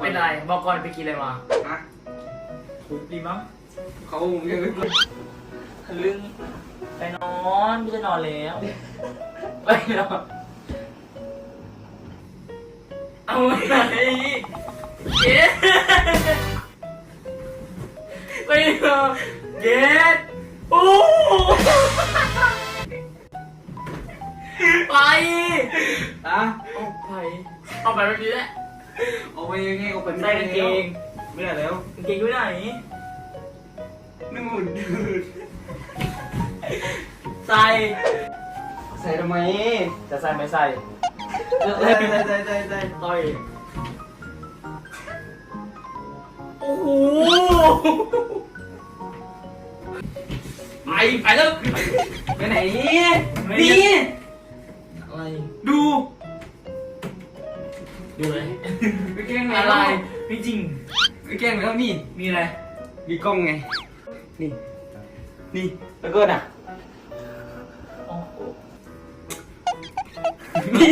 เป็นอะไรบอกก่อนไปกินอะไรมาฮะคุยดีมั้งเขายังไม่รู้ทะลึ่งไปนอนพี่จะนอนแล้วไปนอนเอาไหนเย็ดไปนอนเย็ดโอ้ไปอะเอาไปเอาไปแบบนี้แหละ เอาไปยังไงเอาไปไม่ใส่ได้กางเกงไม่ได้แล้วกางเกงอยู่ไหนนู่นใส่ใส่ทำไมจะใส่ไม่ใส่ใส่ใส่ใส่ใส่ใส่ต่อย โอ้โห ไปไปแล้วไปไหนไม่นี่ ดูเลยไปแกล้งอะไร ไม่จริงไปแกล้งแล้วนี่ มีอะไร มีกล้องไง นี่ นี่ แล้วก็น่ะโอ้โหนี่